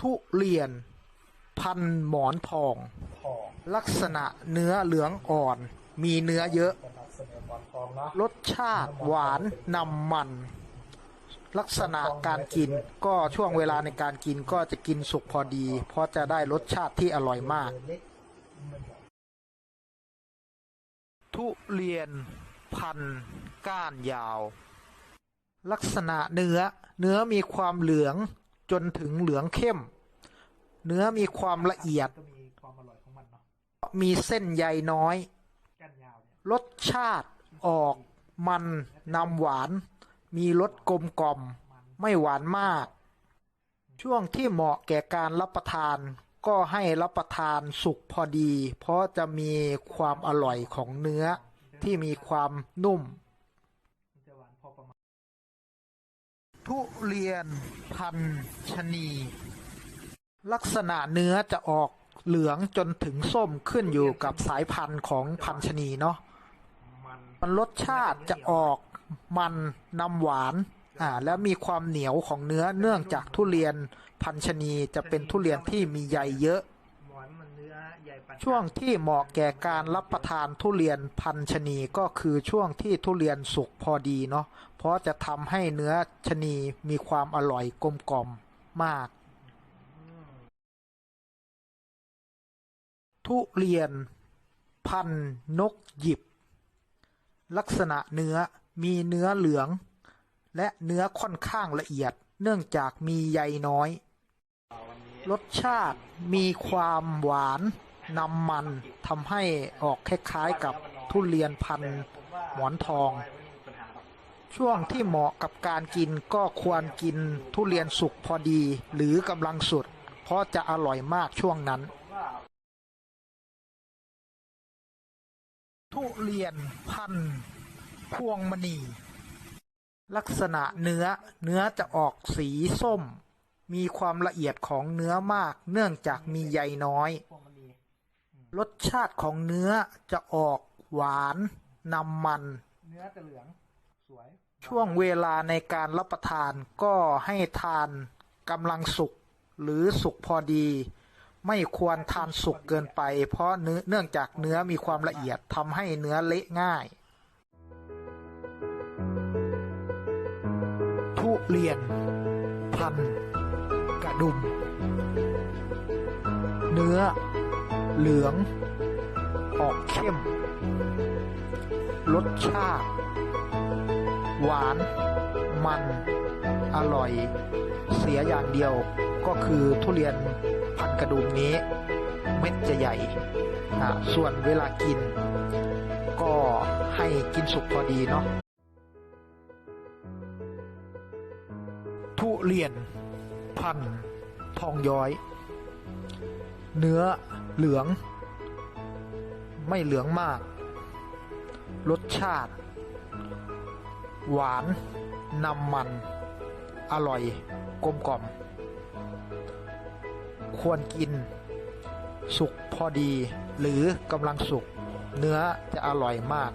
ทุเรียน พันหมอนทองทอง ลักษณะเนื้อเหลืองอ่อน มีเนื้อเยอะเป็นนักเสนอหมอนทองนะรสชาติหวานนำมัน ลักษณะการกินก็ช่วงเวลาในการกินก็จะกินสุกพอดี เพราะจะได้รสชาติที่อร่อยมากเล็กมันแบบทุเรียนพันธุ์ก้านยาว ลักษณะเนื้อ เนื้อมีความเหลือง จนถึงเหลืองเข้ม เนื้อมีความละเอียด มีเส้นใยน้อย รสชาติออกมันนำหวาน มีรสกลมกล่อม ไม่หวานมาก ช่วงที่เหมาะแก่การรับประทานก็ให้รับประทานสุกพอดี เพราะจะมีความอร่อยของเนื้อที่มีความนุ่ม ทุเรียนพันชนี ลักษณะเนื้อจะออกเหลืองจนถึงส้มขึ้นอยู่กับสายพันธุ์ของพันชนีเนาะมันรสชาติจะออกมันนำหวานอ่าและมีความเหนียวของเนื้อเนื่องจากทุเรียนพันชนีจะเป็นทุเรียนที่มีใยเยอะ ช่วงที่เหมาะแก่การรับประทานทุเรียนพันชะนีก็คือช่วงที่ทุเรียนสุกพอดีเนาะเพราะจะทำให้เนื้อชะนีมีความอร่อยกลมกล่อมมาก ทุเรียนพันนกหยิบ ลักษณะเนื้อมีเนื้อเหลือง และเนื้อค่อนข้างละเอียด เนื่องจากมีใยน้อย รสชาติมีความหวาน นำมันทำให้ออกคล้ายๆกับทุเรียนพันหมอนทอง ช่วงที่เหมาะกับการกินก็ควรกินทุเรียนสุกพอดีหรือกำลังสุด เพราะจะอร่อยมากช่วงนั้น ทุเรียนพันพวงมณี ลักษณะเนื้อเนื้อจะออกสีส้ม มีความละเอียดของเนื้อมากเนื่องจากมีใยน้อย รสชาติของเนื้อจะออกหวานนำมัน เนื้อจะเหลืองสวย ช่วงเวลาในการรับประทานก็ให้ทานกำลังสุกหรือสุกพอดี ไม่ควรทานสุกเกินไป เพราะเนื้อเนื่องจากเนื้อมีความละเอียดทำให้เนื้อเละง่าย ทุเรียน พันธุ์กระดุม เนื้อ เหลือง ออกเข้ม รสชาติ หวาน มัน อร่อย เสียอย่างเดียวก็คือทุเรียนพันกระดุมนี้ เม็ดจะใหญ่อ่าส่วนเวลากิน ก็ให้กินสุกพอดีเนาะทุเรียนพันทองย้อย เนื้อ เหลือง ไม่เหลืองมาก รสชาติ หวานนำมัน อร่อย กลมกล่อม ควรกิน สุกพอดี หรือกำลังสุก เนื้อจะอร่อยมาก